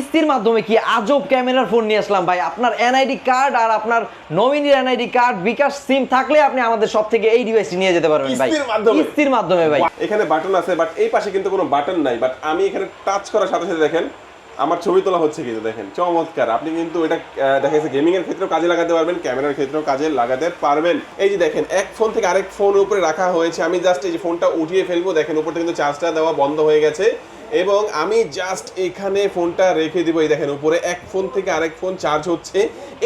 কিস্তির মাধ্যমে কি আজব ক্যামেরার ফোন নিয়ে আসলাম ভাই? আপনার এনআইডি কার্ড আর আপনার নমিনির এনআইডি কার্ড বিকাশ সিম থাকলে আপনি আমাদের সব থেকে এই ডিভাইসটি নিয়ে যেতে পারবেন ভাই। কিস্তির মাধ্যমে? ভাই। এখানে বাটন আছে বাট এই পাশে কিন্তু কোনো বাটন নাই বাট আমি এখানে টাচ করার সাথে সাথে দেখেন আমার ছবি তোলা হচ্ছে কিন্তু দেখেন চমৎকার। আপনি কিন্তু এটা দেখা যাচ্ছে গেমিং এর ক্ষেত্রেও কাজে লাগাতে পারবেন ক্যামেরার ক্ষেত্রেও কাজে লাগাতে পারবেন। এই যে দেখেন এক ফোন থেকে আরেক ফোন উপরে রাখা হয়েছে। আমি জাস্ট এই যে ফোনটা উঠিয়ে ফেলব দেখেন উপর থেকে কিন্তু চার্জটা দেওয়া বন্ধ হয়ে গেছে। এবং আমি জাস্ট এখানে ফোনটা রেখে দিব। এই দেখেন উপরে এক ফোন থেকে আরেক ফোন চার্জ হচ্ছে।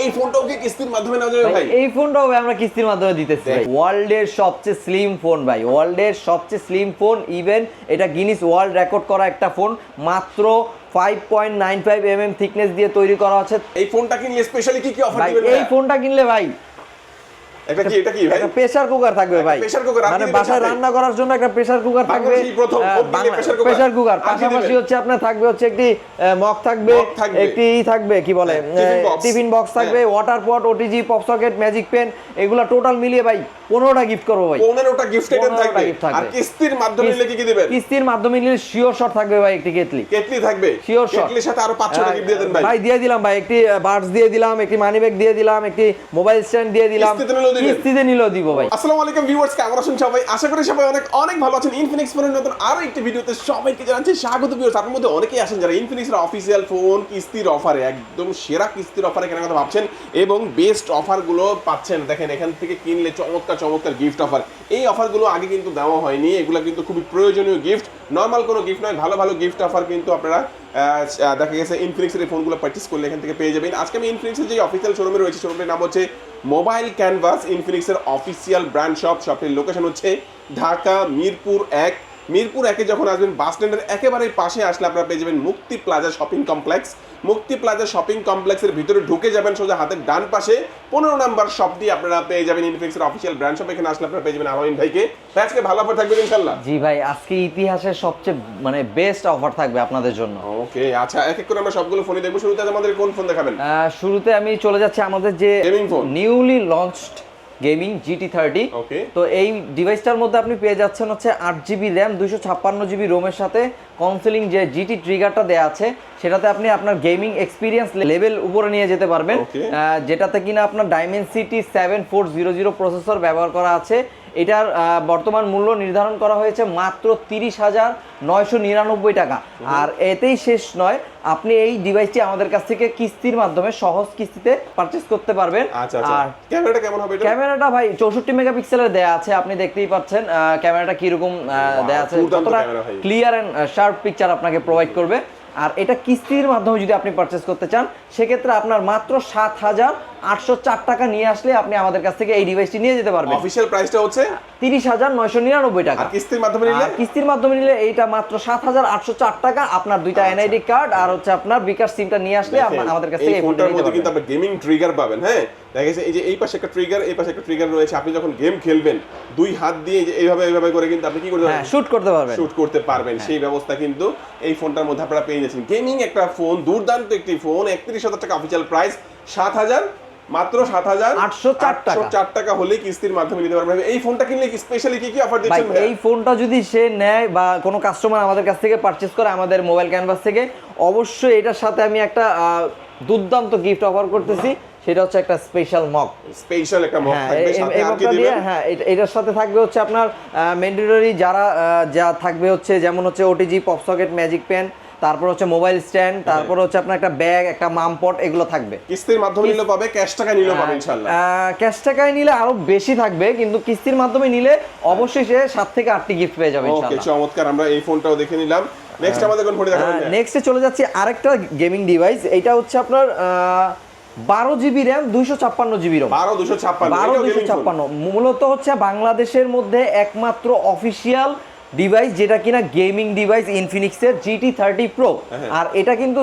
এই ফোনটাও কি কিস্তির মাধ্যমে নেওয়া যাবে ভাই, ভাই এই ফোনটাও ভাই আমরা কিস্তির মাধ্যমে দিতেছি দেখ। ওয়ার্ল্ডের সবচেয়ে স্লিম ফোন ভাই। ওয়ার্ল্ডের সবচেয়ে স্লিম ফোন ইভেন এটা গিনিস ওয়ার্ল্ড রেকর্ড করা একটা ফোন মাত্র five point nine five M M thickness দিয়ে তৈরি করা হচ্ছে এই ফোনটা কিনলে স্পেশালি কি কি অফার ভাই দিবেন এই ফোনটা কিনলে ভাই এটা কি এটা কি ভাই? প্রেসার কুকার থাকবে ভাই। pressure cooker, মানে বাসায় রান্না করার জন্য একটা প্রেসার কুকার থাকবে। প্রথম প্রেসার কুকার পাশাপাশি হচ্ছে আপনার থাকবে হচ্ছে একটি মগ থাকবে একটি ই থাকবে কি বলে? হ্যাঁ, tiffin box। টিফিন বক্স থাকবে water pot OTG pop socket magic pen এগুলা টোটাল মিলিয়ে ভাই পনেরোটা গিফট করব ভাই। পনেরোটা গিফট আইটেম থাকবে। আর কিস্তির মাধ্যমে নিলে কি কি দিবেন? কিস্তির মাধ্যমে নিলে শিওর শট থাকবে ভাই একটি কেটলি। কেটলি থাকবে? Sure shot। কেটলির সাথে আরও পাঁচশো গিফট দিয়ে দেন ভাই। ভাই দিয়ে দিলাম ভাই একটি বার্ডস দিয়ে দিলাম একটি মানি ব্যাগ দিয়ে দিলাম একটি মোবাইল স্ট্যান্ড দিয়ে দিলাম। কিস্তিতে দিবেন? কিস্তিতে নিলেও দিব ভাই। আসসালামু আলাইকুম ভিউয়ার্স কেমন আছেন সবাই আশা করি সবাই অনেক অনেক ভালো আছেন। ইনফিনিক্স ফোনের নতুন আরও একটি ভিডিওতে সবাইকে জানাচ্ছি স্বাগত ভিউয়ার্স আপনার মধ্যে অনেকেই আছেন যারা অফিসিয়াল ফোন কিস্তির অফারে একদম সেরা কিস্তির অফারে কেনার কথা ভাবছেন এবং বেস্ট অফারগুলো পাচ্ছেন। দেখেন এখান থেকে কিনলে চমৎকার চমৎকার গিফট অফার এই অফারগুলো আগে কিন্তু দেওয়া হয়নি। এগুলো কিন্তু খুবই প্রয়োজনীয় গিফট নর্মাল কোনো গিফট নয় ভালো ভালো গিফট অফার কিন্তু আপনারা দেখা গেছে ইনফিনিক্সের এই ফোনগুলো পারচেস করলে এখান থেকে পেয়ে যাবেন। আজকে আমি ইনফিনিক্সের যে অফিসিয়াল শোরুমে রয়েছে শোরুমের নাম হচ্ছে মোবাইল ক্যানভাস ইনফিনিক্সের অফিসিয়াল ব্র্যান্ড শপ শপটির লোকেশন হচ্ছে ঢাকা মিরপুর এক। মিরপুর একে যখন আসবেন বাস স্ট্যান্ডের একেবারে পাশে আসলে আপনারা পেয়ে যাবেন Mukti plaza shopping complex. Mukti plaza shopping কমপ্লেক্সের ভিতরে ঢুকে যাবেন সোজা হাতের ডান পাশে। পনেরো নাম্বার শপ দিয়ে আপনারা পেয়ে যাবেন ইনফিনিক্সের অফিসিয়াল ব্র্যান্ড শপ এখানে আসলে আপনারা পেয়ে যাবেন আলামিন ভাইকে। ভাই আজকে ভালো অফার থাকবে ইনশাল্লাহ জি ভাই আজকে ইতিহাসের সবচেয়ে মানে বেস্ট অফার থাকবে আপনাদের জন্য। ওকে আচ্ছা এক এক করে আমরা সবগুলো ফোনে দেখব। শুরুতে আমাদের কোন ফোন দেখাবেন? শুরুতে আমি চলে যাচ্ছি আমাদের যে newly launched gaming GT thirty তো এই ডিভাইসটার মধ্যে আপনি পেয়ে যাচ্ছেন হচ্ছে আট জিবি র্যাম দুশো ছাপ্পান্ন জিবি রোমের সাথে কাউন্সেলিং যে জিটি ট্রিগারটা দেওয়া আছে সেটাতে আপনি আপনার গেমিং এক্সপিরিয়েন্স লেভেল উপরে নিয়ে যেতে পারবেন। যেটাতে কিনা আপনার Dimensity seven four zero zero processor ব্যবহার করা আছে। এটার বর্তমান মূল্য নির্ধারণ করা হয়েছে মাত্র তিরিশ হাজার নয়শো নিরানব্বই টাকা। আর এতেই শেষ নয় আপনি এই ডিভাইসটি আমাদের কাছ থেকে কিস্তির মাধ্যমে সহজ কিস্তিতে পারচেস করতে পারবেন। আচ্ছা আচ্ছা। আর ক্যামেরাটা কেমন হবে ক্যামেরাটা ভাই চৌষট্টি মেগাপিক্সেলের দেয়া আছে আপনি দেখতেই পাচ্ছেন ক্যামেরাটা কীরকম দেয়া আছে। কতটা ক্লিয়ার অ্যান্ড শার্প পিকচার আপনাকে প্রোভাইড করবে। আর এটা কিস্তির মাধ্যমে যদি আপনি পারচেস করতে চান সেক্ষেত্রে আপনার মাত্র সাত হাজার আটশো চার টাকা নিয়ে আসলে আপনি আমাদের কাছ থেকে এই ডিভাইসটি নিয়ে যেতে পারবেন। অফিসিয়াল প্রাইসটা হচ্ছে তিরিশ হাজার নয়শো নিরানব্বই টাকা। আর কিস্তির মাধ্যমে নিলে? কিস্তির মাধ্যমে নিলে এইটা মাত্র সাত হাজার আটশো চার টাকা। আপনার দুইটা আচ্ছা। এনআইডি কার্ড আর হচ্ছে আপনার বিকাশ সিমটা নিয়ে আসলে আমাদের কাছ থেকে এই ফোনটার মধ্যে কিন্তু আপনি গেমিং ট্রিগার পাবেন হ্যাঁ? দেখা গেছে এই যে এই পাশে একটা ট্রিগার এই পাশে একটা ট্রিগার রয়েছে। আপনি যখন গেম খেলবেন দুই হাত দিয়ে এইভাবে এইভাবে করে কিন্তু আপনি কি করতে হ্যাঁ শুট করতে পারবেন। শুট করতে পারবেন। সেই ব্যবস্থা কিন্তু এই ফোনটার মধ্যে আপনারা পেয়ে যাচ্ছেন। গেমিং একটা ফোন দুর্দান্ত একটি ফোন একত্রিশ হাজার টাকা অফিসিয়াল প্রাইস সাত হাজার মাত্র সাত হাজার 804 টাকা। চার টাকা হলে কিস্তির মাধ্যমে নিতে পারবেন। এই ফোনটা কিনলে কি স্পেশালি কি কি অফার দিচ্ছেন এই ফোনটা যদি সে নেয় বা কোনো কাস্টমার আমাদের কাছ থেকে পারচেস করে আমাদের মোবাইল ক্যানভাস থেকে অবশ্যই এটার সাথে আমি একটা দুর্দান্ত গিফট অফার করতেছি। সেটা হচ্ছে একটা স্পেশাল মক স্পেশাল একটা মক হ্যাঁ থাকবে সাথে আর কি দিবেন। হ্যাঁ এটা- এটার সাথে থাকবে হচ্ছে আপনার ম্যান্ডেটরি যারা যা থাকবে হচ্ছে যেমন হচ্ছে OTG pop socket magic pen তারপর হচ্ছে মোবাইল স্ট্যান্ড তারপর হচ্ছে আপনার একটা ব্যাগ একটা মামপট এগুলো থাকবে। কিস্তির মাধ্যমে নিলেও পাবে ক্যাশ টাকা নিলেও পাবে ইনশাআল্লাহ। ক্যাশ টাকায় নিলে আরও বেশি থাকবে কিন্তু কিস্তির মাধ্যমে নিলে অবশ্যই সে সাত থেকে আটটি গিফট পেয়ে যাবে ইনশাআল্লাহ। ওকে চমৎকার আমরা এই ফোনটাও দেখে নিলাম। নেক্সট আমাদের কোন ফোন দেখাবেন নেক্সটে চলে যাচ্ছি আরেকটা গেমিং ডিভাইস এটা হচ্ছে আপনার বারো জিবি র্যাম দুইশো ছাপ্পান্ন জিবি রোম বারো দুশো ছাপ্পান্ন বারো দুইশো ছাপ্পান্ন। মূলত হচ্ছে বাংলাদেশের মধ্যে একমাত্র অফিসিয়াল ডিভাইস যেটা কিনা গেমিং ডিভাইস ইনফিনিক্সের জিটি থার্টি প্রো। আর এটা কিন্তু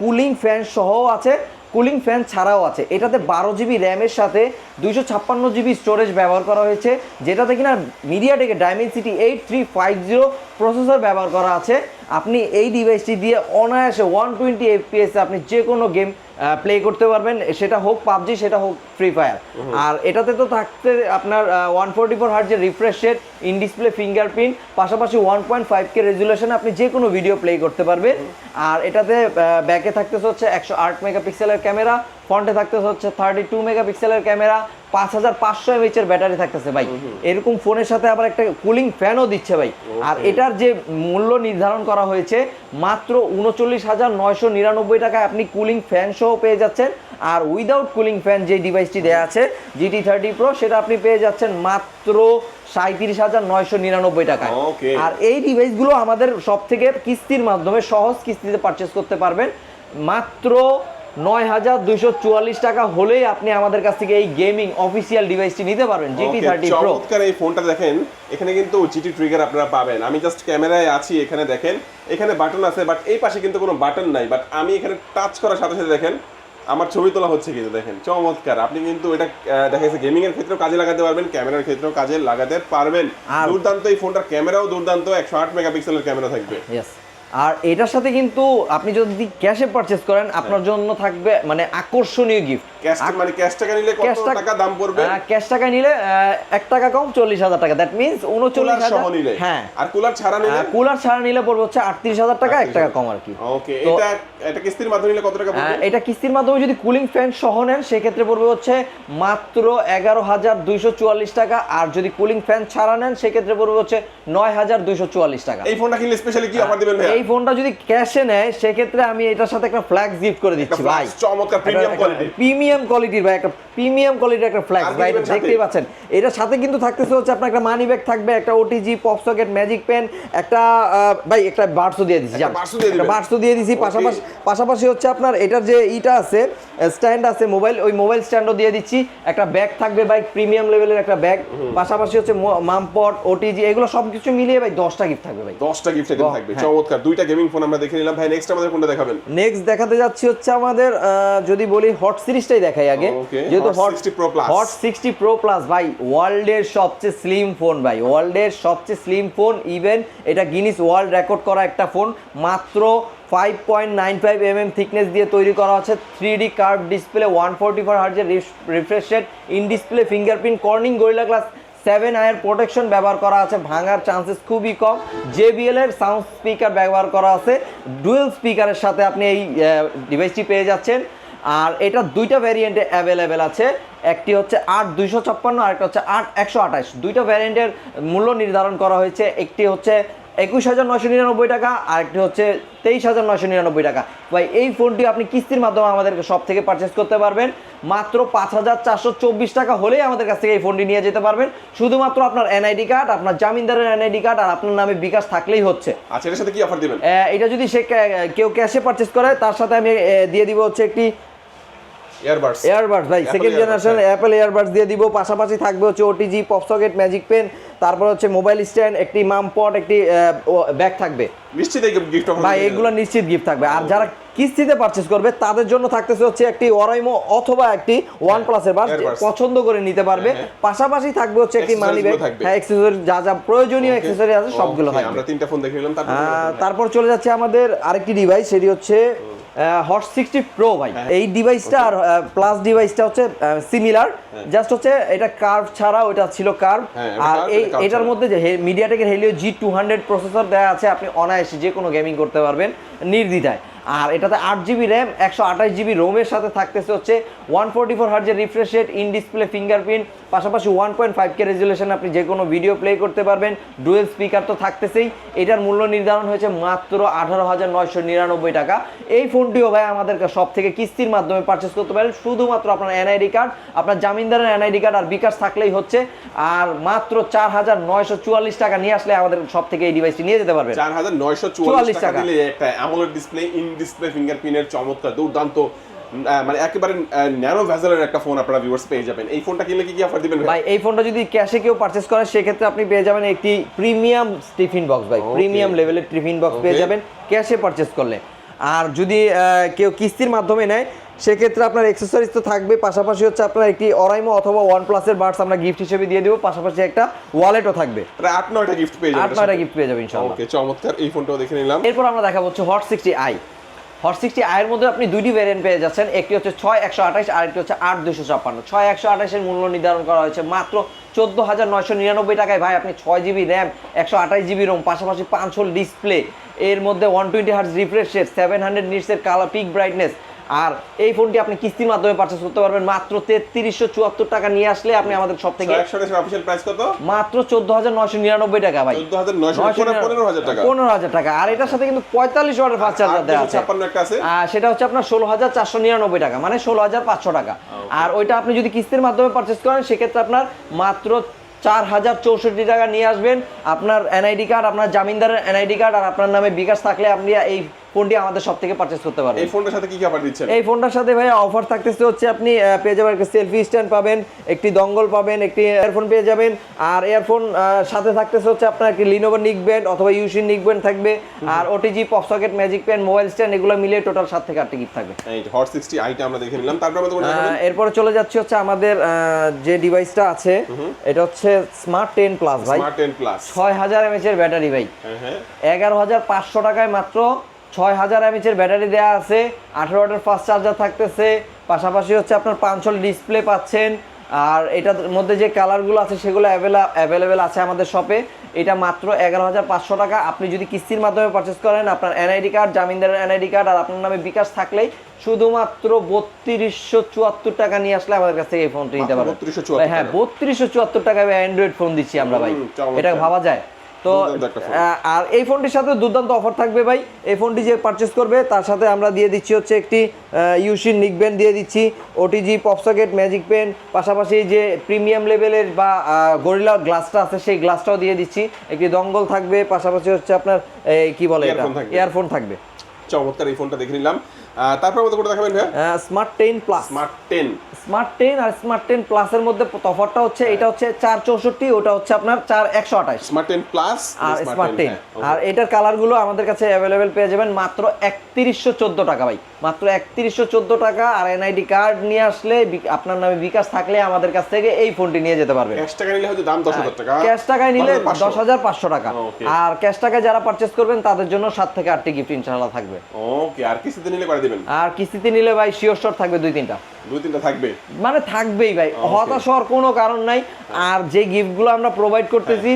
কুলিং ফ্যান সহ আছে কুলিং ফ্যান ছাড়াও আছে। এটাতে বারো জিবি র্যামের সাথে দুইশো ছাপ্পান্ন জিবি স্টোরেজ ব্যবহার করা হয়েছে যেটাতে কিনা media মিডিয়াটেকে Dimensity eight three five zero processor ব্যবহার করা আছে। আপনি এই ডিভাইসটি দিয়ে অনায়াসে ওয়ান টোয়েন্টি এফপিএস আপনি যে কোনো গেম প্লে করতে পারবেন। সেটা হোক পাবজি সেটা হোক ফ্রি ফায়ার আর এটাতে তো থাকতে আপনার ওয়ান ফোরটি ফোর হার্ট যে refresh rate in display fingerprint পাশাপাশি ওয়ান পয়েন্ট ফাইভ কে রেজুলেশনে আপনি যে কোনো ভিডিও প্লে করতে পারবেন। আর এটাতে ব্যাকে থাকতে হচ্ছে একশো আট মেগাপিক্সেলের ক্যামেরা ফ্রন্টে থাকতেছে হচ্ছে থার্টি টু মেগাপিক্সেলের ক্যামেরা পাঁচ হাজার পাঁচশো এমএইচ এর ব্যাটারি থাকতেছে ভাই। এরকম ফোনের সাথে আবার একটা কুলিং ফ্যানও দিচ্ছে ভাই। আর এটার যে মূল্য নির্ধারণ করা হয়েছে মাত্র উনচল্লিশ হাজার নয়শো নিরানব্বই টাকায় আপনি কুলিং ফ্যান সহ পেয়ে যাচ্ছেন। আর উইদাউট কুলিং ফ্যান যে ডিভাইসটি দেওয়া আছে জিটি থার্টি প্রো সেটা আপনি পেয়ে যাচ্ছেন মাত্র সাঁত্রিশ হাজার নয়শো নিরানব্বই টাকায়। আর এই ডিভাইসগুলো আমাদের সব থেকে কিস্তির মাধ্যমে সহজ কিস্তিতে পারচেস করতে পারবেন। মাত্র নয় হাজার দুইশো চুয়াল্লিশ টাকা হলেই আপনি আমাদের কাছ থেকে এই গেমিং অফিসিয়াল ডিভাইসটি নিতে পারবেন জিটি থার্টি প্রো চমৎকার এই ফোনটা দেখেন এখানে কিন্তু জিটি ট্রিগার আপনারা পাবেন। আমি জাস্ট ক্যামেরায় আছি এখানে দেখেন। এখানে বাটন আছে বাট এই পাশে কিন্তু কোনো বাটন নাই। বাট আমি এখানে টাচ করার সাথে সাথে দেখেন আমার ছবি তোলা হচ্ছে কিন্তু দেখেন। চমৎকার। আপনি কিন্তু এটা দেখা যাচ্ছে গেমিং এর ক্ষেত্রেও কাজে লাগাতে পারবেন ক্যামেরার ক্ষেত্রেও কাজে লাগাতে পারবেন। দুর্দান্ত এই ফোনটার ক্যামেরাও দুর্দান্ত একশো আট মেগাপিক্সেলের ক্যামেরা থাকবে। আর এটার সাথে কিন্তু আপনি যদি ক্যাশে পারচেস করেন, আপনার জন্য থাকবে মানে আকর্ষণীয় গিফট ক্যাশ মানে ক্যাশ টাকা নিলে কত টাকা দাম পড়বে? ক্যাশ টাকা নিলে আহ, এক টাকা কম চল্লিশ হাজার টাকা। দ্যাট মিনস উনচল্লিশ কুলার সহ নিলে? হ্যাঁ। আর কুলার ছাড়া নিলে? কুলার ছাড়া নিলে পড়বে হচ্ছে আটত্রিশ হাজার টাকা এক টাকা কম আর কি। ওকে এটা এটা কিস্তির মাধ্যমে নিলে কত টাকা পড়বে? এটা কিস্তির মাধ্যমে যদি কুলিং ফ্যান সহ নেন সেক্ষেত্রে পড়বে হচ্ছে মাত্র এগারো হাজার দুইশো চুয়াল্লিশ টাকা। আর যদি কুলিং ফ্যান ছাড়া নেন সেক্ষেত্রে পড়বে হচ্ছে নয় হাজার দুইশো চুয়াল্লিশ টাকা। এই ফোনটা কিনলে স্পেশালি কি অফার দিবেন ভাইয়া? এই ফোনটা যদি ক্যাশে নেয় সেক্ষেত্রে আমি এটার সাথে একটা ফ্ল্যাগ গিফট করে দিচ্ছি ভাই। চমৎকার premium quality। প্রিমিয়াম কোয়ালিটির ভাই একটা প্রিমিয়াম কোয়ালিটির একটা ফ্ল্যাক্স ভাই এটা দেখতেই পাচ্ছেন। এটার সাথে কিন্তু থাকতেছে হচ্ছে আপনার একটা মানি ব্যাগ থাকবে একটা OTG pop socket magic pen একটা ভাই একটা বার্সও দিয়ে দিছি একটা বার্সও দিয়ে দিছি। পাশাপাশি পাশাপাশি হচ্ছে আপনার এটার যে ইটা আছে স্ট্যান্ড আছে মোবাইল ওই মোবাইল স্ট্যান্ডও দিয়ে দিচ্ছি। একটা ব্যাগ থাকবে ভাই প্রিমিয়াম লেভেলের একটা ব্যাগ পাশাপাশি হচ্ছে মামপট ওটিজি এগুলো সব কিছু মিলিয়ে ভাই দশটা গিফট থাকবে ভাই। দশটা গিফট বাহ, থাকবে। হ্যাঁ। চমৎকার। দুইটা গেমিং ফোন আমরা দেখে নিলাম। ভাই নেক্সট আমাদের কোনটা দেখাবেন? নেক্সট দেখাতে যাচ্ছি হচ্ছে আমাদের যদি বলি হট সিরিজটাই দেখাই আগে। যেহেতু hot 60 Pro Plus। Hot sixty pro plus ভাই ওয়ার্ল্ডের সবচেয়ে স্লিম ফোন ভাই। ওয়ার্ল্ডের সবচেয়ে স্লিম ফোন ইভেন এটা গিনিস ওয়ার্ল্ড রেকর্ড করা একটা ফোন মাত্র five point nine five M M thickness দিয়ে তৈরি করা হচ্ছে three D curve display one forty four হার্জের refresh rate in display fingerprint Corning Gorilla glass seven আয়ের প্রোটেকশন ব্যবহার করা আছে ভাঙার চান্সেস খুবই কম। জেবিএল এর সাউন্ড স্পিকার ব্যবহার করা আছে ডুয়েল স্পিকারের সাথে আপনি এই ডিভাইসটি পেয়ে যাচ্ছেন। আর এটা দুইটা ভ্যারিয়েন্টে অ্যাভেলেবেল আছে। একটি হচ্ছে আট দুইশো ছাপ্পান্ন আর একটা হচ্ছে আট একশো আঠাশ। দুইটা ভ্যারিয়েন্টের মূল্য নির্ধারণ করা হয়েছে। একটি হচ্ছে একুশ হাজার নয়শো নিরানব্বই টাকা আর একটি হচ্ছে তেইশ হাজার নয়শো নিরানব্বই টাকা। ভাই এই ফোনটি আপনি কিস্তির মাধ্যমে আমাদেরকে সব থেকে পারচেস করতে পারবেন। মাত্র পাঁচ হাজার চারশো চব্বিশ টাকা হলেই আমাদের কাছ থেকে এই ফোনটি নিয়ে যেতে পারবেন। শুধুমাত্র আপনার এনআইডি কার্ড আপনার জামিনদারের এনআইডি কার্ড আর আপনার নামে বিকাশ থাকলেই হচ্ছে। আচ্ছা এটার সাথে কি অফার দিবেন? এটা যদি সে কেউ ক্যাশে পারচেস করে তার সাথে আমি দিয়ে দিব হচ্ছে একটি ইয়ারবাডস এয়ারবাডস ভাই সেকেন্ড জেনারেশন। অ্যাপেল এয়ারবাডস দিয়ে দিব। পাশাপাশি থাকবে হচ্ছে OTG pop socket magic pen তারপর হচ্ছে মোবাইল স্ট্যান্ড একটি মাম পট একটি ব্যাগ থাকবে। নিশ্চিত গিফট ভাই এগুলো নিশ্চিত গিফট থাকবে। আর যারা কিস্তিতে পারচেস করবে তাদের জন্য থাকতেছে হচ্ছে একটি ওরাইমো অথবা একটি ওয়ান প্লাসের বাস পছন্দ করে নিতে পারবে। হ্যাঁ, হ্যাঁ। পাশাপাশি থাকবে হচ্ছে একটি মানি ব্যাগ হ্যাঁ অ্যাক্সেসরি যা যা প্রয়োজনীয় অ্যাক্সেসরি আছে সবগুলো থাকবে। আমরা তিনটা ফোন দেখে নিলাম তারপর চলে যাচ্ছে আমাদের আরেকটি ডিভাইস সেটি হচ্ছে হট সিক্সটি প্রো ভাই। হ্যাঁ। এই ডিভাইসটা আর প্লাস ডিভাইসটা হচ্ছে সিমিলার জাস্ট হচ্ছে এটা কার্ভ ছাড়া ওটা ছিল কার্ভ আর এই এটার মধ্যে যে মিডিয়াটেকের Helio G two hundred processor দেওয়া আছে আপনি অনায়াসে যে কোনো গেমিং করতে পারবেন নির্দ্বিধায়। আর এটাতে আট জিবি র্যাম একশো আঠাশ জিবি রোমের সাথে থাকতেছে হচ্ছে one forty four হার্জের refresh rate in display fingerprint পাশাপাশি one point five K resolution আপনি যে কোনো ভিডিও প্লে করতে পারবেন। ডুয়েল স্পিকার তো থাকতেছেই। এটার মূল্য নির্ধারণ হয়েছে মাত্র আঠারো হাজার নয়শো নিরানব্বই টাকা। এই ফোনটিও ভাই আমাদের সব থেকে কিস্তির মাধ্যমে পারচেস করতে পারেন। শুধুমাত্র আপনার এনআইডি কার্ড আপনার জামিনদারের এনআইডি কার্ড আর বিকাশ থাকলেই হচ্ছে। আর মাত্র চার হাজার নয়শো চুয়াল্লিশ টাকা নিয়ে আসলে আমাদের সব থেকে এই ডিভাইসটি নিয়ে যেতে পারবেন। চার হাজার নয়শো চুয়াল্লিশ টাকা টাকা। একটা অ্যামোলেড ডিসপ্লে ইন ডিসপ্লে ফিঙ্গারপ্রিন্টের চমৎকার দুর্দান্ত মানে একেবারে ন্যানো ভেজালের একটা ফোন আপনারা ভিউয়ার্স পেয়ে যাবেন। এই ফোনটা কিনলে কি কি অফার দিবেন ভাই? এই ফোনটা যদি ক্যাশে কেউ পারচেস করে সেক্ষেত্রে আপনি পেয়ে যাবেন একটি প্রিমিয়াম টিফিন বক্স ভাই। প্রিমিয়াম লেভেলের টিফিন বক্স পেয়ে যাবেন ক্যাশে পারচেস করলে। আর যদি কেউ কিস্তির মাধ্যমে নেয় সেক্ষেত্রে আপনার এক্সেসরিজ তো থাকবে পাশাপাশি হচ্ছে আপনার একটি অরাইমো অথবা ওয়ান প্লাসের বার্ডস আমরা গিফট হিসেবে দিয়ে দেবো পাশাপাশি একটা ওয়ালেটও থাকবে। আট নয়টা গিফট পেয়ে আট যাবেন নয়টা গিফট পেয়ে যাবেন ইনশাআল্লাহ। ওকে চমৎকার। এই ফোনটাও দেখে নিলাম। এরপর আমরা দেখাবো হচ্ছে hot sixty I hot sixty আয়ের মধ্যে আপনি দুইটি ভ্যারিয়েন্ট পেয়ে যাচ্ছেন। একটি হচ্ছে ছয় একশো আঠাশ, আর একটি হচ্ছে আট দুশো ছাপ্পান্ন। ছয় একশো আঠাশের মূল্য নির্ধারণ করা হয়েছে মাত্র চোদ্দ হাজার নয়শো নিরানব্বই টাকায়। ভাই, আপনি ছয় জিবি র্যাম একশো আঠাশ জিবি রোম পাশাপাশি পাঁচ হোল ডিসপ্লে এর মধ্যে one twenty hertz refresh rate seven hundred নিটসের colour peak brightness আর এই ফোনটি আপনি কিস্তির মাধ্যমে পারচেস করতে পারবেন। মাত্র তেত্রিশশো চুয়াত্তর টাকা নিয়ে আসলে আপনি আমাদের সব থেকে প্রাইস কত? মাত্র চোদ্দ হাজার নয়শো নিরানব্বই টাকা ভাই। পনেরো হাজার টাকা। পনেরো হাজার টাকা। আর এটার সাথে কিন্তু পঁয়তাল্লিশ ওয়াটের ফাস্ট চার্জার দেওয়া আছে। সেটা হচ্ছে আপনার ষোলো হাজার চারশো নিরানব্বই টাকা মানে ষোলো হাজার পাঁচশো টাকা। আর ওইটা আপনি যদি কিস্তির মাধ্যমে পারচেস করেন সেক্ষেত্রে আপনার মাত্র চার হাজার চৌষট্টি টাকা নিয়ে আসবেন। আপনার এনআইডি কার্ড আপনার জামিনদারের এনআইডি কার্ড আর আপনার নামে বিকাশ থাকলে আপনি এই ফোনটি আমাদের সব থেকে পারচেস করতে পারবেন এই ফোনটার সাথে কি কি অফার দিচ্ছেন? এই ফোনটার সাথে ভাই অফার থাকতেছে হচ্ছে আপনি পেয়ে যাবেন একটা সেলফি স্ট্যান্ড পাবেন একটি দঙ্গল পাবেন একটি ইয়ারফোন পেয়ে যাবেন আর ইয়ারফোন সাথে থাকতেছে হচ্ছে আপনার একটি লিনোভো নিক ব্যান্ড অথবা ইউসি নিক ব্যান্ড থাকবে আর OTG pop socket magic pen mobile stand এগুলো মিলিয়ে টোটাল সাত থেকে আটটি গিফট থাকবে। এই হট সিক্সটি আইটা আমরা দেখে নিলাম। তারপর এরপরে চলে যাচ্ছে হচ্ছে আমাদের যে ডিভাইসটা আছে এটা হচ্ছে স্মার্ট টেন প্লাস ভাই। স্মার্ট টেন প্লাস ছয় হাজার এমএচ এর ব্যাটারি ভাই। হ্যাঁ হ্যাঁ। এগারো হাজার পাঁচশো টাকায় মাত্র ছয় হাজার এমএচের ব্যাটারি দেওয়া আছে আঠেরো ওয়াটের ফাস্ট চার্জার থাকতেছে পাশাপাশি হচ্ছে আপনার পাঁচশোল ডিসপ্লে পাচ্ছেন আর এটার মধ্যে যে কালারগুলো আছে সেগুলো অ্যাভেলেবেল আছে আমাদের শপে এটা মাত্র এগারো হাজার পাঁচশো টাকা। আপনি যদি কিস্তির মাধ্যমে পারচেস করেন আপনার এনআইডি কার্ড জামিনদারের এনআইডি কার্ড আর আপনার নামে বিকাশ থাকলেই শুধুমাত্র বত্রিশশো চুয়াত্তর টাকা নিয়ে আসলে আমাদের কাছ থেকে এই ফোনটি নিতে পারবেন। 3274 হ্যাঁ টাকা। বত্রিশশো চুয়াত্তর টাকায় অ্যান্ড্রয়েড ফোন দিচ্ছি আমরা ভাই। এটা ভাবা যায়? তো আর এই ফোনটির সাথে দুর্দান্ত অফার থাকবে ভাই। এই ফোনটি যে পারচেস করবে তার সাথে আমরা দিয়ে দিচ্ছি হচ্ছে একটি ইউসিন নিক ব্যান্ড দিয়ে দিচ্ছি ওটিজি পপসকেট ম্যাজিক পেন পাশাপাশি যে প্রিমিয়াম লেভেলের বা গরিলা গ্লাসটা আছে সেই গ্লাসটাও দিয়ে দিচ্ছি। একটি দঙ্গল থাকবে পাশাপাশি হচ্ছে আপনার কি বলে এটা। ইয়ারফোন থাকবে। চমৎকার এই ফোনটা দেখে নিলাম। তারপর আমাদের কোনটা দেখাবেন ভাইয়া? Smart ten plus smart ten smart ten আর স্মার্ট টেন প্লাসের মধ্যে তফাৎটা হচ্ছে এটা হচ্ছে চার চৌষট্টি ওটা হচ্ছে আপনার চার একশো আঠাশ। স্মার্ট টেন প্লাস আর স্মার্ট টেন আর এটার কালারগুলো আমাদের কাছে অ্যাভেলেবেল পেয়ে যাবেন মাত্র একত্রিশশো চোদ্দ টাকা ভাই। মাত্র একত্রিশশো চোদ্দ টাকা আর এনআইডি কার্ড নিয়ে আসলে আপনার নামে বিকাশ থাকলে আমাদের কাছ থেকে এই ফোনটি নিয়ে যেতে পারবেন। ক্যাশ টাকা নিলে হয়তো দাম দশ হাজার টাকা। ক্যাশ টাকায় নিলে 10,500 দশ হাজার পাঁচশো টাকা। আর ক্যাশ টাকায় যারা পারচেস করবেন তাদের জন্য সাত থেকে আটটি গিফট ইনশাআল্লাহ থাকবে। ওকে আর কিস্তিতে নিলে করে দিবেন। আর কিস্তিতে নিলে ভাই শিওর শট থাকবে দুই তিনটা। দুই তিনটা থাকবে? মানে থাকবেই ভাই. হতাশ হওয়ার কোনো কারণ নাই। আর যে গিফটগুলো আমরা প্রোভাইড করতেছি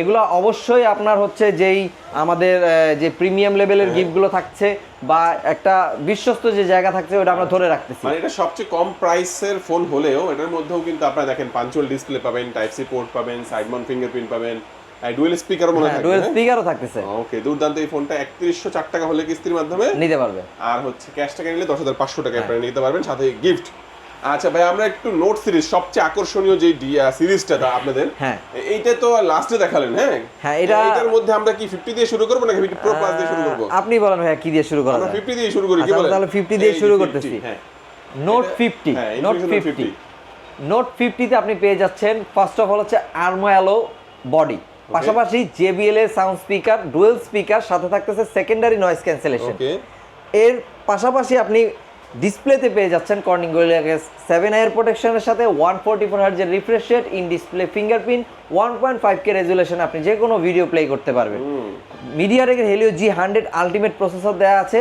এগুলো অবশ্যই আপনার হচ্ছে যেই আমাদের যে প্রিমিয়াম লেভেলের গিফটগুলো থাকছে বা একটা বিশ্বস্ত যে জায়গা থাকছে ওটা আমরা ধরে রাখতেছি। মানে এটা সবচেয়ে কম প্রাইসের ফোন হলেও এটার মধ্যেও কিন্তু আপনারা দেখেন পাঞ্চুয়াল ডিসপ্লে পাবেন টাইপ সি পোর্ট পাবেন সাইড মাউন্ট ফিঙ্গারপ্রিন্ট পাবেন ডুয়েল স্পিকারও মনে হয় ডুয়েল স্পিকারও থাকতেছে। ওকে দুর্দান্ত এই ফোনটা একত্রিশশো চার টাকা হলে কিস্তির মাধ্যমে নিতে পারবে। আর হচ্ছে ক্যাশ টাকা নিলে দশ হাজার পাঁচশো টাকা আপনারা নিতে পারবেন সাথে গিফট আচ্ছা ভাই আমরা একটু নোট সিরিজ সবচেয়ে আকর্ষণীয় যে সিরিজটা আপনাদের। হ্যাঁ। এইটা তো লাস্টে দেখালেন হ্যাঁ? হ্যাঁ, এটা- এটার মধ্যে আমরা কি ফিফটি দিয়ে শুরু করব নাকি ফিফটি প্রো প্লাস দিয়ে শুরু করব? আপনি বলেন ভাইয়া কি দিয়ে শুরু করা আমরা যায়? ফিফটি দিয়ে শুরু করি কি আচ্ছা, বলেন? তাহলে 50 দিয়ে শুরু করতেছি। হ্যাঁ। নোট এটা- ফিফটি হ্যাঁ, note Infinix Note fifty 50 note ফিফটিতে আপনি পেয়ে যাচ্ছেন ফার্স্ট অফ অল হচ্ছে আর্মো অ্যালো বডি পাশাপাশি জেবিএল এর সাউন্ড স্পিকার ডুয়েল স্পিকার সাথে থাকতেছে সেকেন্ডারি নয়েজ ক্যান্সেলেশন এর পাশাপাশি আপনি ডিসপ্লেতে পেয়ে যাচ্ছেন কর্নিং গোরিলা গ্লাস সেভেন এয়ার প্রোটেকশনের সাথে one forty four হার্জের refresh rate in display fingerprint one point five K resolution আপনি যে কোনো ভিডিও প্লে করতে পারবেন। Media রেগের Helio G hundred ultimate processor দেওয়া আছে।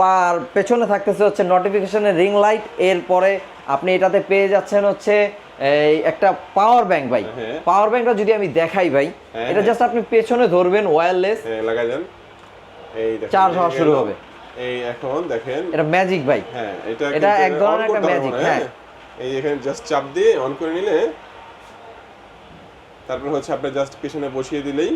পার পেছনে থাকতেছে হচ্ছে নোটিফিকেশনের রিং লাইট এরপরে আপনি এটাতে পেয়ে যাচ্ছেন হচ্ছে এই একটা পাওয়ার ব্যাংক ভাই হ্যাঁ। পাওয়ার ব্যাংকটা যদি আমি দেখাই ভাই হ্যাঁ, এটা হ্যাঁ। জাস্ট আপনি পেছনে ধরবেন ওয়্যারলেস হ্যাঁ লাগাই দেন এই দেখেন চার্জ হওয়া শুরু হবে। এই এখন দেখেন এটা ম্যাজিক ভাই হ্যাঁ এটা এটা এক ধরনের একটা হয়, হ্যাঁ। এই এখানে জাস্ট চাপ দিয়ে অন করে নিলে তারপর হচ্ছে আপনি জাস্ট পেছনে বসিয়ে দিলেই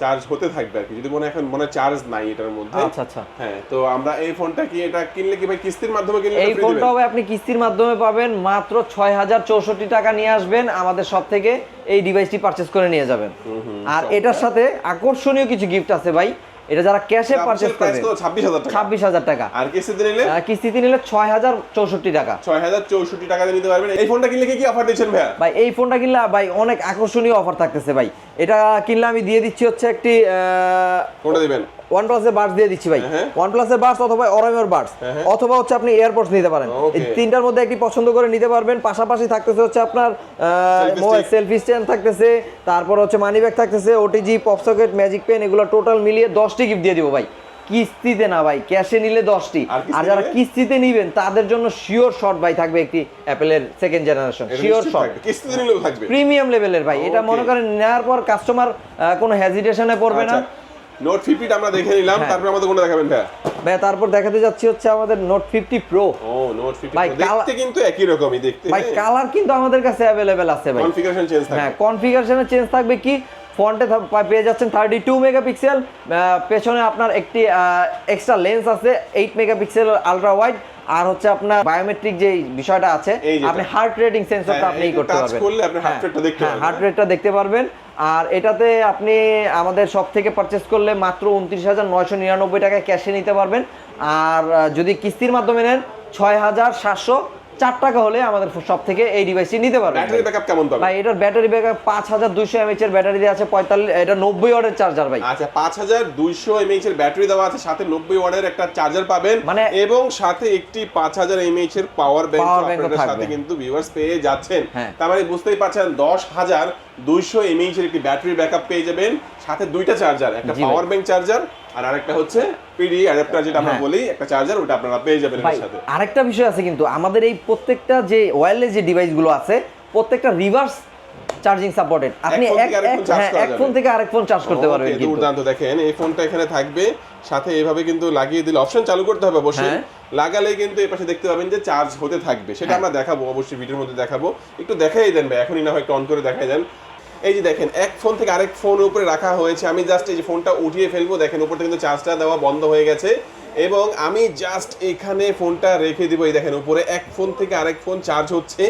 চার্জ হতে থাকবে আর কি। যদি মনে এখন মনে চার্জ নাই এটার মধ্যে। আচ্ছা আচ্ছা। হ্যাঁ তো আমরা এই ফোনটা কি এটা কিনলে কি ভাই কিস্তির মাধ্যমে কিনলে এই ফোনটা হবে আপনি কিস্তির মাধ্যমে পাবেন মাত্র ছয় হাজার চৌষট্টি টাকা নিয়ে আসবেন। আমাদের সব থেকে এই ডিভাইসটি পারচেজ করে নিয়ে যাবেন। আর এটার সাথে আকর্ষণীয় কিছু গিফট আছে ভাই। এটা যারা ক্যাশে পারচেজ করবে তো ছাব্বিশ হাজার টাকা। ছাব্বিশ হাজার টাকা। আর কিস্তিতে নিলে? কিস্তিতে নিলে ছয় হাজার চৌষট্টি টাকা। ছয় হাজার চৌষট্টি টাকা দিয়ে নিতে পারবেন। এই ফোনটা কিনলে কি কি অফার দিচ্ছেন ভাই ভাই এই ফোনটা কিনলে ভাই অনেক আকর্ষণীয় অফার থাকতেছে ভাই। এটা কিনলে আমি দিয়ে দিচ্ছি হচ্ছে একটি কোনটা দিবেন? ওয়ান প্লাসের বার্স দিয়ে দিচ্ছি ভাই। হ্যাঁ। ওয়ান প্লাসের বার্স অথবা অরামের বার্স হ্যাঁ। অথবা হচ্ছে আপনি এয়ারপোর্টস নিতে পারেন। এই তিনটার মধ্যে একটি পছন্দ করে নিতে পারবেন। পাশাপাশি থাকতেছে হচ্ছে আপনার মোবাইল সেলফি স্ট্যান্ড থাকতেছে। তারপর হচ্ছে মানি ব্যাগ থাকতেছে OTG pop socket magic pen এগুলো টোটাল মিলিয়ে দশটি গিফট দিয়ে দিব ভাই। কিস্তিতে না ভাই ক্যাশে নিলে দশটি। আর যারা কিস্তিতে নিবেন তাদের জন্য শিওর শর্ট ভাই থাকবে একটি অ্যাপেলের সেকেন্ড জেনারেশন শিওর থাকবে। প্রিমিয়াম লেভেলের ভাই। এটা মনে করেন নেওয়ার পর কাস্টমার কোনো হেজিটেশনে পড়বে না। নোট ফিফটিটা আমরা দেখে নিলাম তারপর আমাদের কোনটা দেখাবেন ভাই ভাই তারপর দেখাতে যাচ্ছি হচ্ছে আমাদের নোট ফিফটি প্রো ও নোট ভাই, দেখতে কিন্তু একই রকমই দেখতে ভাই কালার কিন্তু আমাদের কাছে অ্যাভেলেবেল আছে ভাই। কনফিগারেশন চেঞ্জ হ্যাঁ কনফিগারেশনে চেঞ্জ থাকবে কি? ফ্রন্টে পেয়ে যাচ্ছেন থার্টি টু মেগাপিক্সেল পেছনে আপনার একটি এক্সট্রা লেন্স আছে এইট মেগাপিক্সেল আলট্রা ওয়াইড আর হচ্ছে আপনার বায়োমেট্রিক যে বিষয়টা আছে আপনি হার্ট রেটিং সেন্সরটা হ্যাঁ, আপনি করতে পারবেন। করলে আপনি heart rate-টা দেখতে পারবেন, হার্ট হ্যাঁ? রেটটা দেখতে পারবেন। আর এটাতে আপনি আমাদের সব থেকে পারচেস করলে মাত্র উনত্রিশ হাজার নয়শো নিরানব্বই টাকায় ক্যাশে নিতে পারবেন। আর যদি কিস্তির মাধ্যমে নেন ছয় হাজার সাতশো চার টাকা হলে আমাদের সব থেকে এই ডিভাইসটি নিতে পারবে ব্যাটারি ব্যাকআপ কেমন ভাই এটার ব্যাটারি ব্যাকআপ পাঁচ হাজার দুইশো এমএইচ এর ব্যাটারি দেওয়া আছে পঁয়তাল্লিশ এটা নব্বই ওয়াটের চার্জার ভাই। আচ্ছা পাঁচ হাজার দুইশো এমএইচ এর ব্যাটারি দেওয়া আছে সাথে নব্বই ওয়াটের একটা চার্জার পাবেন। মানে- এবং সাথে একটি পাঁচ হাজার এমএইচ এর পাওয়ার ব্যাংক সাথে কিন্তু ভিউয়ার্স পেয়ে যাচ্ছেন। হ্যাঁ। তার মানে বুঝতেই পারছেন দশ হাজার দুইশো এমএইচ এর একটি ব্যাটারি ব্যাকআপ পেয়ে যাবেন। সাথে দুইটা চার্জার একটা পাওয়ার ব্যাংক চার্জার আর আরেকটা হচ্ছে পিডি অ্যাডাপ্টার যেটা আমরা হ্যাঁ। বলি একটা চার্জার ওটা আপনারা পেয়ে যাবেন এর সাথে। আরেকটা বিষয় আছে কিন্তু আমাদের এই প্রত্যেকটা যে ওয়্যারলেস যে ডিভাইসগুলো আছে প্রত্যেকটা রিভার্স চার্জিং সাপোর্টেড আপনি এক ফোন হ্যাঁ থেকে আরেক ফোন চার্জ করতে ওকে, পারবেন কিন্তু। দুর্দান্ত দেখেন এই ফোনটা এখানে থাকবে। সাথে এভাবে কিন্তু লাগিয়ে দিলে অপশন চালু করতে হবে অবশ্যই। হ্যাঁ। লাগালে কিন্তু এই পাশে দেখতে পাবেন যে চার্জ হতে থাকবে। সেটা হ্যাঁ। আমরা দেখাবো অবশ্যই ভিডিওর মধ্যে দেখাবো। একটু দেখাই দেন ভাই এখনই না হয় একটু অন করে দেখাই দেন। এই যে দেখেন এক ফোন থেকে আরেক ফোন উপরে রাখা হয়েছে। আমি জাস্ট এই যে ফোনটা উঠিয়ে ফেলব দেখেন উপর থেকে কিন্তু চার্জটা দেওয়া বন্ধ হয়ে গেছে। এবং আমি জাস্ট এখানে ফোনটা রেখে দিব এই দেখেন উপরে এক ফোন থেকে আরেক ফোন চার্জ হচ্ছে।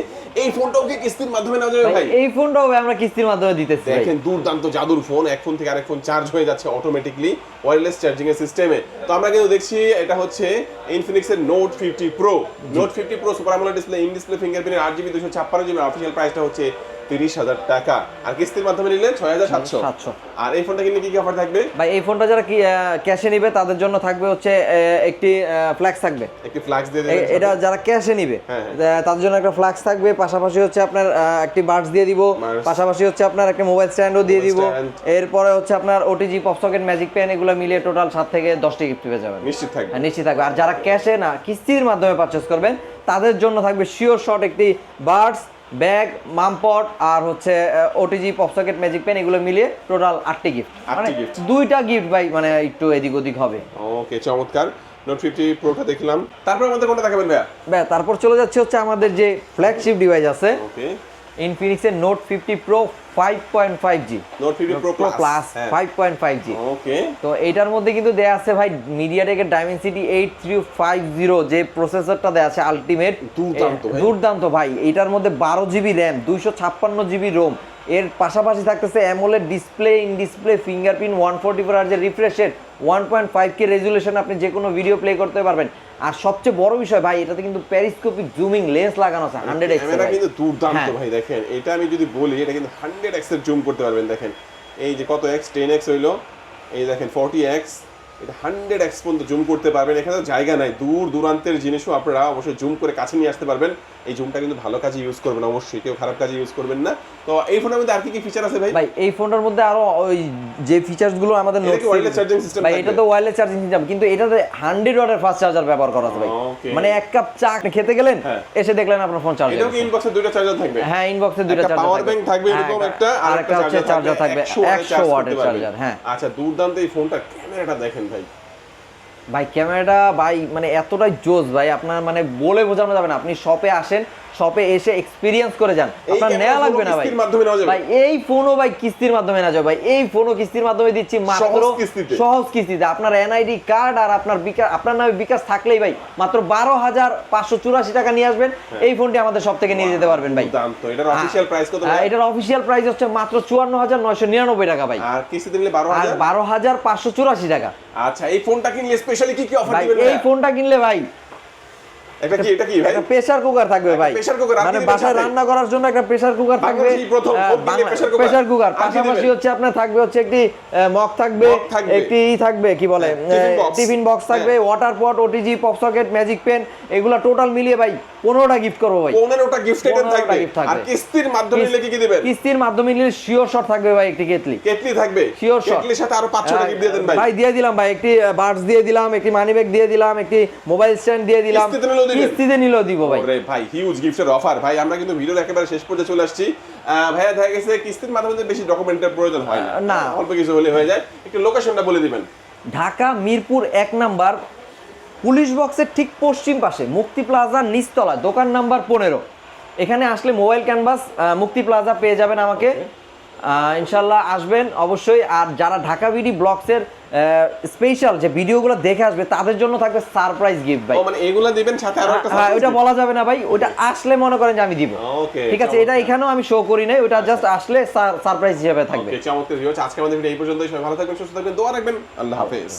এই ফোনটাও কি কিস্তির মাধ্যমে নেওয়া যাবে ভাই, এই ফোনটাও আমরা কিস্তির মাধ্যমে দিতেছি দেখেন দুর্দান্ত জাদুর ফোন এক ফোন থেকে আরেক ফোন চার্জ হয়ে যাচ্ছে অটোমেটিকলি ওয়্যারলেস চার্জিং এর সিস্টেমে তো আমরা কিন্তু দেখছি এটা হচ্ছে ইনফিনিক্স এর note fifty pro note fifty pro super AMOLED display in display fingerprint আট জিবি অফিসিয়াল প্রাইসটা হচ্ছে তিরিশ হাজার টাকা। আর কিস্তির মাধ্যমে নিলে ছয় হাজার সাতশো। 700 আর এই ফোনটা কিনলে কি কি অফার থাকবে? ভাই এই ফোনটা যারা কি ক্যাশে নিবে তাদের জন্য থাকবে হচ্ছে একটি ফ্ল্যাক্স থাকবে। একটি ফ্ল্যাক্স দিয়ে এটা যারা ক্যাশে নিবে হ্যাঁ। তাদের জন্য একটা ফ্লাক্স থাকবে পাশাপাশি হচ্ছে আপনার একটি বার্ডস দিয়ে দিব পাশাপাশি হচ্ছে আপনার একটা মোবাইল স্ট্যান্ডও দিয়ে দিব। এরপরে হচ্ছে আপনার OTG pop socket magic pen এগুলো মিলিয়ে টোটাল সাত থেকে দশটি গিফট পেয়ে যাবেন। নিশ্চিত থাকবে। হ্যাঁ, নিশ্চিত থাকবে। আর যারা ক্যাশে না কিস্তির মাধ্যমে পারচেস করবেন তাদের জন্য থাকবে শিওর শট একটি বার্ডস ব্যাগ মামপট আর হচ্ছে ওটিজি পপসকেট ম্যাজিক পেন এগুলো মিলিয়ে টোটাল আটটি গিফট মানে দুইটা গিফট ভাই মানে একটু এদিক ওদিক হবে। ওকে চমৎকার। নোট ফিফটি প্রোটা দেখলাম। তারপর আমাদের কোনটা দেখাবেন ভাইয়া? ভাই তারপর চলে যাচ্ছে হচ্ছে আমাদের যে ফ্ল্যাগশিপ ডিভাইস আছে। Okay ইনফিনিক্সের note fifty pro five point five G note fifty pro pro plus হ্যাঁ five point five G okay তো এইটার মধ্যে কিন্তু দেয়া আছে ভাই মিডিয়াটেকের Dimensity eight three five zero যে প্রসেসরটা দেয়া আছে আলটিমেট দুর্দান্ত দুর্দান্ত ভাই। এইটার মধ্যে বারো জিবি র্যাম দুইশো ছাপ্পান্ন জিবি রোম এর পাশাপাশি থাকতেছে AMOLED display in display fingerprint one forty four আর যে refresh rate one point five K resolution আপনি যে কোনো ভিডিও প্লে করতে পারবেন। আর সবচেয়ে বড় বিষয় ভাই এটাতে কিন্তু প্যারিস্কোপিক জুমিং লেন্স লাগানো আছে হান্ড্রেড এক্স ক্যামেরা কিন্তু দুর্দান্ত হ্যাঁ। ভাই দেখেন এটা আমি যদি বলি এটা কিন্তু হান্ড্রেড এক্সের জুম করতে পারবেন দেখেন। এই যে কত এক্স টেন এক্স হইল। এই দেখেন ফর্টি এক্স এটা হান্ড্রেড এক্স পর্যন্ত জুম করতে পারবেন। এখানে জায়গা নাই দূর দূরান্তের জিনিসও আপনারা অবশ্যই জুম করে কাছে নিয়ে আসতে পারবেন। এই জুমটা কিন্তু ভালো কাজে ইউজ করবেন অবশ্যই। কেউ খারাপ কাজে ইউজ করবেন না। তো এই ফোনের মধ্যে আর কি কি ফিচার আছে ভাই? ভাই এই ফোনটার মধ্যে আরও ওই যে ফিচার্সগুলো আমাদের এটা wireless series- charging system ভাই এটা তো ওয়্যারলেস চার্জিং সিস্টেম কিন্তু এটাতে হান্ড্রেড ওয়াটের ফাস্ট চার্জার ব্যবহার করা আছে ভাই। মানে এক কাপ চা খেতে গেলেন হ্যাঁ। এসে দেখলেন আপনার ফোন চার্জ এটাও কি ইনবক্সে দুইটা চার্জার থাকবে? হ্যাঁ ইনবক্সে একটা চার্জার পাওয়ার ব্যাংক থাকবে এরকম একটা আর একটা চার্জার থাকবে। 100 ওয়াটের চার্জার চার্জার হ্যাঁ। আচ্ছা দুর্দান্ত এই ফোনটা ক্যামেরাটা দেখেন ভাই। ভাই, ক্যামেরাটা ভাই মানে এতটাই জোস ভাই, আপনার মানে বলে বোঝানো যাবে না। আপনি শপে আসেন শপে এসে এক্সপিরিয়েন্স করে যান। আপনার নেওয়া লাগবে না ভাই? ভাই এই ফোনও ভাই কিস্তির মাধ্যমে না যাবে। ভাই এই ফোনও কিস্তির মাধ্যমে দিচ্ছি মাত্র সহজ কিস্তিতে। আপনার এনআইডি কার্ড আর আপনার বিকাশ আপনার নামে বিকাশ থাকলেই ভাই মাত্র বারো হাজার পাঁচশো চুরাশি টাকা নিয়ে আসবেন। এই ফোনটি আমাদের সব থেকে নিয়ে যেতে পারবেন ভাই। এটার অফিসিয়াল প্রাইস কত হ্যাঁ, এটার অফিসিয়াল প্রাইস হচ্ছে মাত্র চুয়ান্ন হাজার নয়শো নিরানব্বই টাকা ভাই। আর কিস্তিতে নিলে বারো হাজার? বারো হাজার পাঁচশো চুরাশি টাকা। আচ্ছা এই ফোনটা কিনলে স্পেশালি কি কি অফার ভাই দিবেন এই ফোনটা কিনলে ভাই এটা কি এটা কি ভাই প্রেসার কুকার থাকবে ভাই pressure cooker, মানে বাসায় রান্না করার জন্য একটা প্রেসার কুকার থাকবে প্রথম। প্রেসার কুকার পাশাপাশি হচ্ছে আপনার থাকবে হচ্ছে একটি মগ থাকবে। একটি ই থাকবে কি বলে হ্যাঁ। টিফিন বক্স থাকবে water pot OTG pop socket magic pen এগুলা টোটাল মিলিয়ে ভাই পনেরোটা গিফট করব ভাই। পনেরোটা গিফট আইটেম থাকবে। আর কিস্তির মাধ্যমে নিলে কি কি দিবেন? কিস্তির মাধ্যমে নিলে শিওর শট থাকবে ভাই একটি কেটলি কেটলি থাকবে? Sure shot। কেটলির সাথে আরও পাঁচশো টাকা দিয়ে দেন ভাই। ভাই দিয়ে দিলাম ভাই। একটি বার্ডস দিয়ে দিলাম একটি মানি ব্যাগ দিয়ে দিলাম একটি মোবাইল স্ট্যান্ড দিয়ে দিলাম। কিস্তিতে নিলেও দিব ভাই। ওরে ভাই হিউজ গিফটের অফার ভাই আমরা কিন্তু ভিডিওর একেবারে শেষ পর্যায়ে চলে আসছি। ভাইয়া দেখা গেছে কিস্তির মাধ্যমে বেশি ডকুমেন্টের প্রয়োজন হয় না। না। অল্প কিছু হলে হয়ে যায়। একটু লোকেশনটা বলে দিবেন। ঢাকা মিরপুর এক নাম্বার। পুলিশ বক্সের ঠিক পশ্চিম পাশে মুক্তি প্লাজা নিচতলা দোকান নাম্বার পনেরো। এখানে আসলে মোবাইল ক্যানভাস মুক্তি প্লাজা পেয়ে যাবেন আমাকে। ইনশাল্লাহ আসবেন অবশ্যই। আর যারা ঢাকা বিডি ব্লগসের স্পেশাল যে ভিডিওগুলো দেখে আসবে তাদের জন্য থাকবে সারপ্রাইজ গিফট ভাই। মানে এগুলা দিবেন সাথে আরও একটা হ্যাঁ ওটা বলা যাবে না ভাই। ওটা আসলে মনে করেন যে আমি দিব। ওকে ঠিক আছে এটা এখানেও আমি শো করি নাই ওটা জাস্ট আসলে সারপ্রাইজ হিসেবে থাকবে। ওকে চমৎকার ভিউয়ার্স আজকে আমাদের ভিডিও এই পর্যন্তই। সবাই ভালো থাকবেন সুস্থ থাকবেন। দোয়া রাখবেন। আল্লাহ হাফেজ।